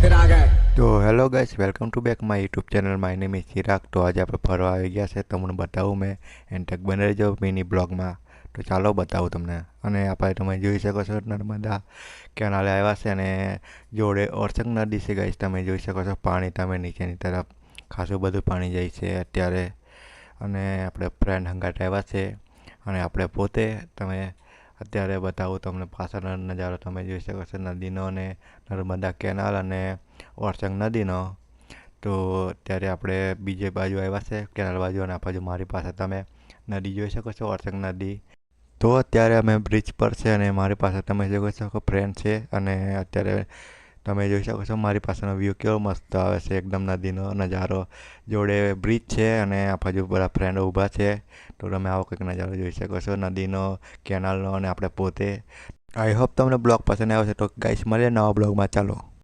फिर आ गए તો hello guys welcome to back my YouTube channel my name is Chirag તો આજે આપણે ફરવા આવી ગયા છે તમને બતાવું મેં એન્ડ તક બને રહેજો મિની બ્લોગમાં તો ચાલો બતાવું તમને અને આપણે તમે જોઈ શકો છો નર્મદા કેનાલે આવ્યા છે અને જોડે ઓરસંગ નદી છે ગાઈસ તમે જોઈ શકો છો પાણી તમે નીચેની તરફ ખાસું બધું પાણી જાય છે અત્યારે અને આપણે ફ્રેન્ડ હંગાટ આવ્યા છે અને આપણે પોતે તમે અત્યારે બતાવું તમને પાછળનો નજારો તમે જોઈ શકો છો. નદીનો અને નર્મદા કેનાલ અને ઓરસંગ નદીનો. તો અત્યારે આપણે બીજે બાજુ આવ્યા છે, કેનાલ બાજુ અને આ બાજુ મારી પાસે તમે નદી જોઈ શકો છો ઓરસંગ નદી. તો અત્યારે અમે બ્રિજ પર છે અને મારી પાસે તમે જોઈ શકો ફ્રેન્ડ છે અને અત્યારે તમે જોઈ શકો છો, મારી પાસેનો વ્યૂ કેવો મસ્ત આવે છે, એકદમ નદીનો નજારો. જોડે બ્રિજ છે અને આ બાજુ બધા ફ્રેન્ડો ઊભા છે. તો તમે આવો કંઈક નજારો જોઈ શકો છો, નદીનો કેનાલનો અને આપણે પોતે. આઈ હોપ તમને બ્લોગ પસંદ આવ્યો છે તો ગાઈશ મળીએ નવા બ્લોગમાં ચાલો.